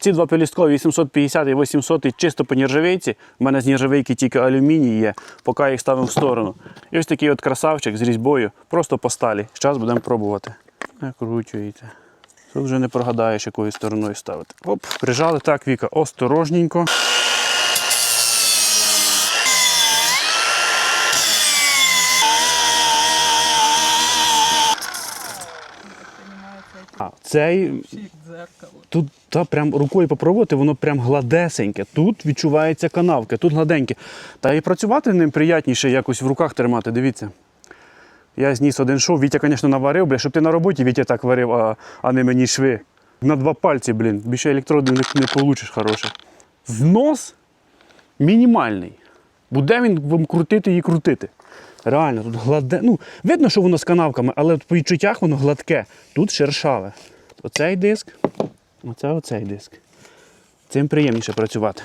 Ці два пелісткові 850 і 800 чисто по нержавейці. У мене з нержавейки тільки алюміній є, поки їх ставимо в сторону. І ось такий от красавчик з різьбою, просто по сталі. Зараз будемо пробувати. Накручуєте. Тут вже не прогадаєш, якою стороною ставити. Оп, прижали так, Віка, осторожненько. Цей Тут та прям рукою попробувати, воно прям гладесеньке. Тут відчувається канавки, тут гладеньке. Та і працювати ним приятніше якось в руках тримати. Дивіться. Я зніс один шов, Вітя, звісно, наварив, бля, щоб ти на роботі Вітя так варив, а, а не мені шви. На два пальці, блін. Більше електроди не, не получиш хороших. Знос мінімальний. Буде він вам крутити і крутити. Реально, тут гладе. Ну, видно, що воно з канавками, але по відчуттях воно гладке. Тут шершаве. Оцей диск, оце оцей диск. Цим приємніше працювати.